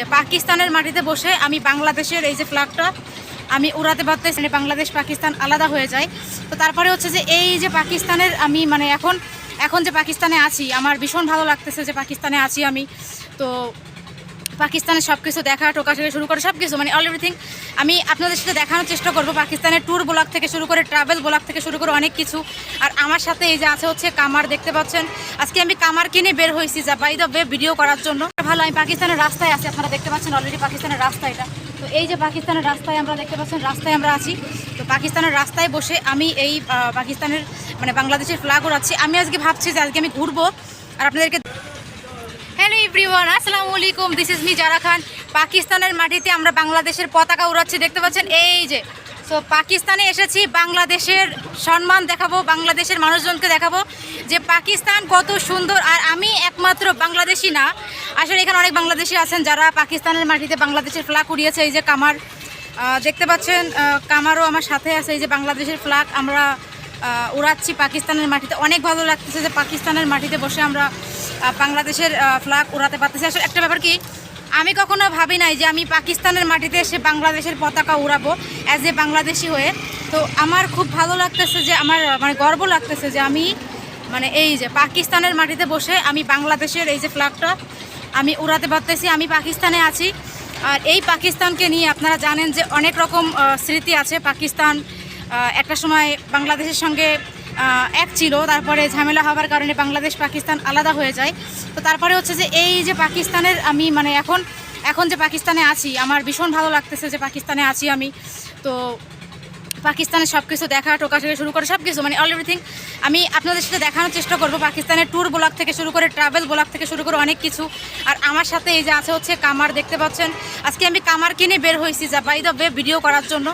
যে পাকিস্তানের মাটিতে বসে আমি বাংলাদেশের এই যে ফ্ল্যাগটা আমি উড়াতে পারতেছি মানে বাংলাদেশ, পাকিস্তান আলাদা হয়ে যায়। তো তারপরে হচ্ছে যে এই যে পাকিস্তানের আমি মানে এখন এখন যে পাকিস্তানে আছি, আমার ভীষণ ভালো লাগতেছে যে পাকিস্তানে আছি আমি। তো পাকিস্তানের সব কিছু দেখা, টোকা থেকে শুরু করে সব কিছু মানে অল এভরিথিং আমি আপনাদের সাথে দেখানোর চেষ্টা করব, পাকিস্তানের ট্যুর ব্লগ থেকে শুরু করে ট্রাভেল ব্লগ থেকে শুরু করে অনেক কিছু। আর আমার সাথে এই যে আছে হচ্ছে কামার, দেখতে পাচ্ছেন? আজকে আমি কামার কিনে বের হয়েছি যা বাই দ্য ভিডিও করার জন্য। ভালো, আমি পাকিস্তানের রাস্তায় আছি, আপনারা দেখতে পাচ্ছেন অলরেডি পাকিস্তানের রাস্তা এটা। তো এই যে পাকিস্তানের রাস্তায় আমরা দেখতে পাচ্ছেন, রাস্তায় আমরা আছি। তো পাকিস্তানের রাস্তায় বসে আমি এই পাকিস্তানের মানে বাংলাদেশের ফ্ল্যাগ উড়াচ্ছি। আমি আজকে ভাবছি যে আজকে আমি ঘুরবো, আর আপনাদেরকে হ্যালো এভরিওয়ান, আসসালামু আলাইকুম। This is me Zara Khan. পাকিস্তানের মাটিতে আমরা বাংলাদেশের পতাকা উড়াচ্ছি, দেখতে পাচ্ছেন? এই যে তো পাকিস্তানে এসেছি, বাংলাদেশের সম্মান দেখাবো, বাংলাদেশের মানুষজনকে দেখাবো যে পাকিস্তান কত সুন্দর। আর আমি একমাত্র বাংলাদেশি না, আসলে এখানে অনেক বাংলাদেশি আছেন যারা পাকিস্তানের মাটিতে বাংলাদেশের ফ্ল্যাগ উড়িয়েছে। এই যে কামার দেখতে পাচ্ছেন কামারও আমার সাথে আছে, এই যে বাংলাদেশের ফ্ল্যাগ আমরা উড়াচ্ছি পাকিস্তানের মাটিতে। অনেক ভালো লাগতেছে যে পাকিস্তানের মাটিতে বসে আমরা বাংলাদেশের ফ্ল্যাগ উড়াতে পারতেছি। আসলে একটা ব্যাপার কি, আমি কখনো ভাবি নাই যে আমি পাকিস্তানের মাটিতে এসে বাংলাদেশের পতাকা উড়াবো অ্যাজ এ বাংলাদেশি হয়ে। তো আমার খুব ভালো লাগতেছে যে আমার মানে গর্ব লাগতেছে যে আমি মানে এই যে পাকিস্তানের মাটিতে বসে আমি বাংলাদেশের এই যে ফ্ল্যাগটা আমি উড়াতে পারতেছি, আমি পাকিস্তানে আছি। আর এই পাকিস্তানকে নিয়ে আপনারা জানেন যে অনেক রকম স্মৃতি আছে পাকিস্তান একটা সময় বাংলাদেশের সঙ্গে এক ছিল, তারপরে ঝামেলা হওয়ার কারণে বাংলাদেশ, পাকিস্তান আলাদা হয়ে যায়। তো তারপরে হচ্ছে যে এই যে পাকিস্তানের আমি মানে এখন এখন যে পাকিস্তানে আছি, আমার ভীষণ ভালো লাগতেছে যে পাকিস্তানে আছি আমি। তো পাকিস্তানের সব কিছু দেখা, টোকা থেকে শুরু করে সব কিছু মানে অল এভরিথিং আমি আপনাদের সাথে দেখানোর চেষ্টা করব। পাকিস্তানের ট্যুর ব্লগ থেকে শুরু করে ট্রাভেল ব্লগ থেকে শুরু করে অনেক কিছু। আর আমার সাথে এই যে আছে হচ্ছে কামার, দেখতে পাচ্ছেন। আজকে আমি কামার কিনে বের হয়েছি যা বাই দ্য ভিডিও করার জন্য।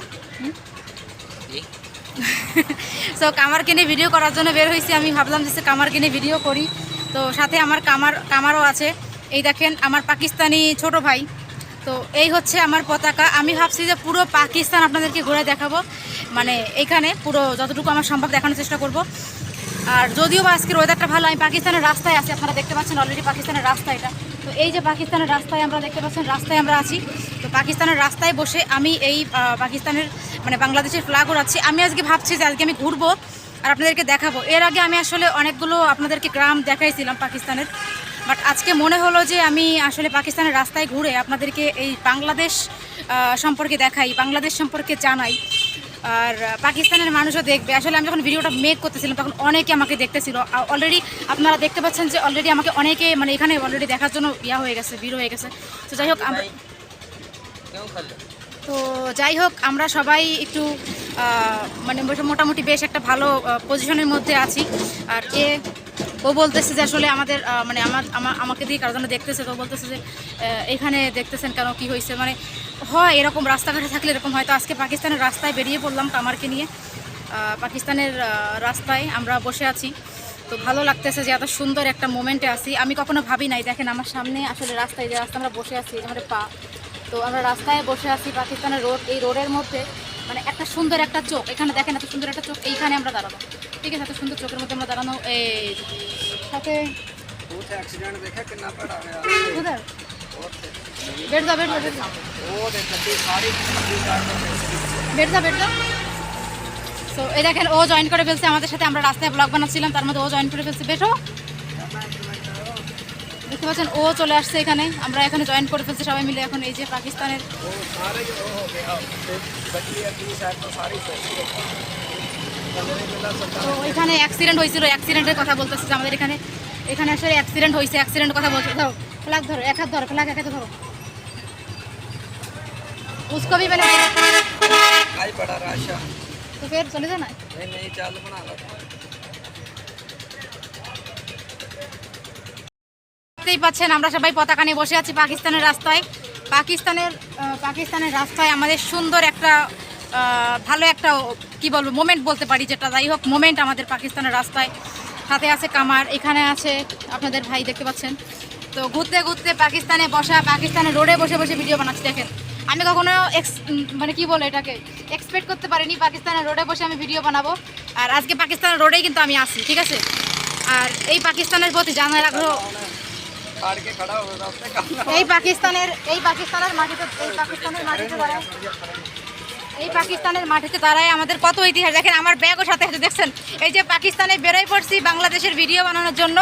সো কামার কিনে ভিডিও করার জন্য বের হয়েছি। আমি ভাবলাম যে কামার কিনে ভিডিও করি। তো সাথে আমার কামার, কামারও আছে। এই দেখেন, আমার পাকিস্তানি ছোট ভাই। তো এই হচ্ছে আমার পতাকা। আমি ভাবছি যে পুরো পাকিস্তান আপনাদেরকে ঘুরে দেখাবো। মানে এখানে পুরো যতটুকু আমার সম্ভব দেখানোর চেষ্টা করব। আর যদিও বা আজকের ওয়েদারটা ভালো, আমি পাকিস্তানের রাস্তায় আছি। আপনারা দেখতে পাচ্ছেন অলরেডি পাকিস্তানের রাস্তা এটা। তো এই যে পাকিস্তানের রাস্তায় আমরা দেখতে পাচ্ছেন, রাস্তায় আমরা আছি। পাকিস্তানের রাস্তায় বসে আমি এই পাকিস্তানের মানে বাংলাদেশের ফ্ল্যাগ উড়াচ্ছি আমি আজকে ভাবছি যে আজকে আমি ঘুরবো আর আপনাদেরকে দেখাবো। এর আগে আমি আসলে অনেকগুলো আপনাদেরকে গ্রাম দেখাইছিলাম পাকিস্তানের। বাট আজকে মনে হলো যে আমি আসলে পাকিস্তানের রাস্তায় ঘুরে আপনাদেরকে এই বাংলাদেশ সম্পর্কে দেখাই, বাংলাদেশ সম্পর্কে জানাই। আর পাকিস্তানের মানুষও দেখবে। আসলে আমি যখন ভিডিওটা মেক করতেছিলাম, তখন অনেকে আমাকে দেখতেছিল। অলরেডি আপনারা দেখতে পাচ্ছেন যে অলরেডি আমাকে অনেকে মানে এখানে অলরেডি দেখার জন্য ইয়া হয়ে গেছে, ভিড় হয়ে গেছে। তো যাই হোক আমরা তো যাই হোক, আমরা সবাই একটু মানে মোটামুটি বেশ একটা ভালো পজিশনের মধ্যে আছি। আর এ, ও বলতেছে যে আসলে আমাদের মানে আমার আমাকে দিয়ে কারও জন্য দেখতেছে তো বলতেছে যে এখানে দেখতেছেন কেন, কি হয়েছে? মানে হয় এরকম রাস্তাঘাটে থাকলে এরকম হয়তো আজকে পাকিস্তানের রাস্তায় বেরিয়ে পড়লাম কামারকে নিয়ে। পাকিস্তানের রাস্তায় আমরা বসে আছি। তো ভালো লাগতেছে যে এত সুন্দর একটা মোমেন্টে আছি। আমি কখনো ভাবি নাই, দেখেন আমার সামনে আসলে রাস্তায় যে রাস্তা আমরা বসে আছি আমাদের পা তো আমরা রাস্তায় বসে আছি পাকিস্তানের রোড এই রোডের মধ্যে মানে একটা সুন্দর একটা চোখ এখানে দেখেন এত সুন্দর একটা চোখ এইখানে আমরা দাঁড়াবো ঠিক আছে এত সুন্দর চোখের মধ্যে আমরা দাঁড়ানো এই সাথে वो एक्सीडेंट देखा कितना बड़ा है উধার বেড দাও বেড দাও বেড দাও वो देख सकते सारी বেড দাও বেড দাও তো এই দেখেন ও জয়েন করে ফেলছে আমাদের সাথে আমরা রাস্তায় ব্লগ বানাচ্ছিলাম তার মধ্যে ও জয়েন করে ফেলছে বেশো দেখতে পাচ্ছেন ও চলে আসছে এখানে আমরা এখানে জয়েন করে ফেলছি সবাই মিলে এখন এই যে পাকিস্তানের वो सारे जो हो गया बची है तीस है तो सारी তো এখানে অ্যাক্সিডেন্ট হয়েছিল অ্যাক্সিডেন্টের কথা বলতেছে যে আমাদের এখানে এখানে আসলে অ্যাক্সিডেন্ট হয়েছে অ্যাক্সিডেন্ট কথা বলছে ধরো ফ্ল্যাগ ধরো এক হাত ধরো ফ্ল্যাগ এক হাতে ধরো उसको भी मैंने आई बड़ा राशा तो फिर चले जाना नहीं नहीं चाल बना দেখতেই পাচ্ছেন, আমরা সবাই পতাকা নিয়ে বসে আছি পাকিস্তানের রাস্তায়। পাকিস্তানের পাকিস্তানের রাস্তায় আমাদের সুন্দর একটা ভালো একটা, কি বলব মোমেন্ট বলতে পারি যেটা। যাই হোক মোমেন্ট আমাদের পাকিস্তানের রাস্তায়। সাথে আছে কামার, এখানে আছে আপনাদের ভাই, দেখতে পাচ্ছেন। তো ঘুরতে ঘুরতে পাকিস্তানে বসা, পাকিস্তানের রোডে বসে বসে ভিডিও বানাচ্ছি, দেখেন। আমি কখনো এক্স মানে কি বলে এটাকে এক্সপেক্ট করতে পারিনি, পাকিস্তানের রোডে বসে আমি ভিডিও বানাবো। আর আজকে পাকিস্তানের রোডেই কিন্তু আমি আসি ঠিক আছে? আর এই পাকিস্তানের প্রতি জানার আগ্রহ এই পাকিস্তানের এই পাকিস্তানের মাটিতে এই পাকিস্তানের মাটিতে দাঁড়ায়। এই পাকিস্তানের মাটিতে দাঁড়ায় আমাদের কত ইতিহাস। দেখেন আমার ব্যাগও সাথে সাথে দেখছেন? এই যে পাকিস্তানে বেরোয় পড়ছি বাংলাদেশের ভিডিও বানানোর জন্য।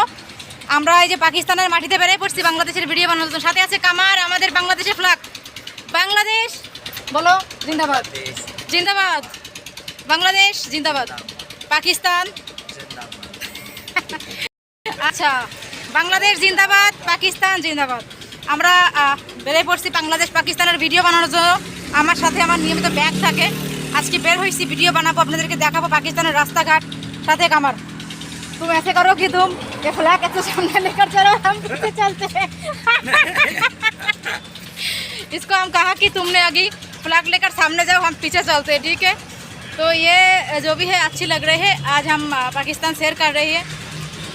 আমরা এই যে পাকিস্তানের মাটিতে বেরোয় পড়ছি বাংলাদেশের ভিডিও বানানোর জন্য। সাথে আছে কামার আমাদের বাংলাদেশের ফ্লাগ বাংলাদেশ বলো জিন্দাবাদ। জিন্দাবাদ। বাংলাদেশ জিন্দাবাদ। পাকিস্তান। আচ্ছা। বাংলাদেশ জিন্দাবাদ পাকিস্তান জিন্দাবাদ আমরা আহ, বেরিয়ে পড়ছি বাংলাদেশ পাকিস্তানের ভিডিও বানানোর জন্য আমার সাথে আমার নিয়মিত ব্যাগ থাকে আজকে বের হয়েছি ভিডিও বানাবো আপনাদেরকে দেখাবো পাকিস্তানের রাস্তাঘাট সাথে কামার तुम ऐसे करो कि तुम ये फ्लैग ऐसे सामने लेकर चलो हम पीछे चलते हैं इसको हम कहा कि तुमने अभी फ्लैग लेकर सामने जाओ हम पीछे चलते हैं ठीक है तो ये जो भी है अच्छी लग रही है आज हम अ, पाकिस्तान शेयर कर रही है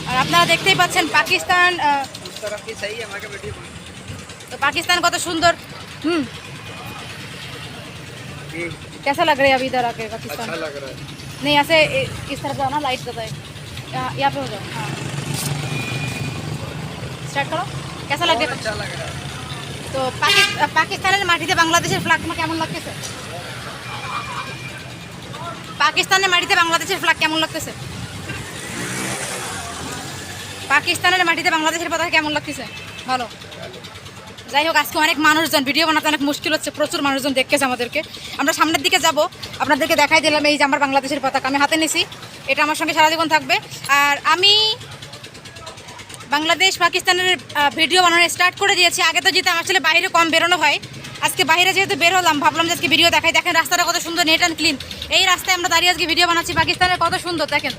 আর আপনারা দেখতেই পাচ্ছেন পাকিস্তান তো পাকিস্তান কত সুন্দর। হুম। কেসা লাগ রে है আকে পাকিস্তান? আচ্ছা, নেই আসে ইস তরফ रहा है नहीं ऐसे इस तरफ जाना लाइट का यहाँ पे हो লাগ? রে। তো পাকিস্তানের মাটিতে বাংলাদেশের ফ্ল্যাগ তোমার কেমন লাগতেছে? পাকিস্তানের মাটিতে বাংলাদেশের ফ্ল্যাগ কেমন লাগতেছে? পাকিস্তানের মাটিতে বাংলাদেশের পতাকা কেমন লাগতেছে? ভালো। যাই হোক, আজকে অনেক মানুষজন ভিডিও বানাতে অনেক মুশকিল হচ্ছে, প্রচুর মানুষজন দেখতেছে আমাদেরকে। আমরা সামনের দিকে যাব, আপনাদেরকে দেখাই দিলাম এই যে আমার বাংলাদেশের পতাকা। আমি হাতে নিছি, এটা আমার সঙ্গে সারা জীবন থাকবে। আর আমি বাংলাদেশ পাকিস্তানের ভিডিও বানানো স্টার্ট করে দিয়েছি। আগে তো যেতে আসলে বাইরে কম বেরোনো হয়। আজকে বাইরে যেহেতু বের হলাম, ভাবলাম যে আজকে ভিডিও দেখাই। দেখেন, রাস্তাটা কত সুন্দর নেট অ্যান্ড ক্লিন এই রাস্তায় আমরা দাঁড়িয়ে আজকে ভিডিও বানাচ্ছি, পাকিস্তানের কত সুন্দর, দেখেন।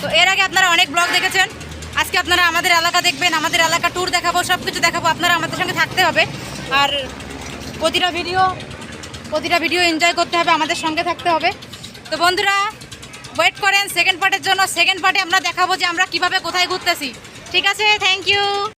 তো এর আগে আপনারা অনেক ব্লগ দেখেছেন। আজকে আপনারা আমাদের এলাকা দেখবেন, আমাদের এলাকা ট্যুর দেখাবো সব কিছু দেখাবো, আপনারা আমাদের সঙ্গে থাকতে হবে। আর প্রতিটা ভিডিও প্রতিটা ভিডিও এনজয় করতে হবে, আমাদের সঙ্গে থাকতে হবে। তো বন্ধুরা ওয়েট করেন সেকেন্ড পার্টের জন্য সেকেন্ড পার্টে আমরা দেখাবো যে আমরা কীভাবে কোথায় ঘুরতেছি। ঠিক আছে থ্যাংক ইউ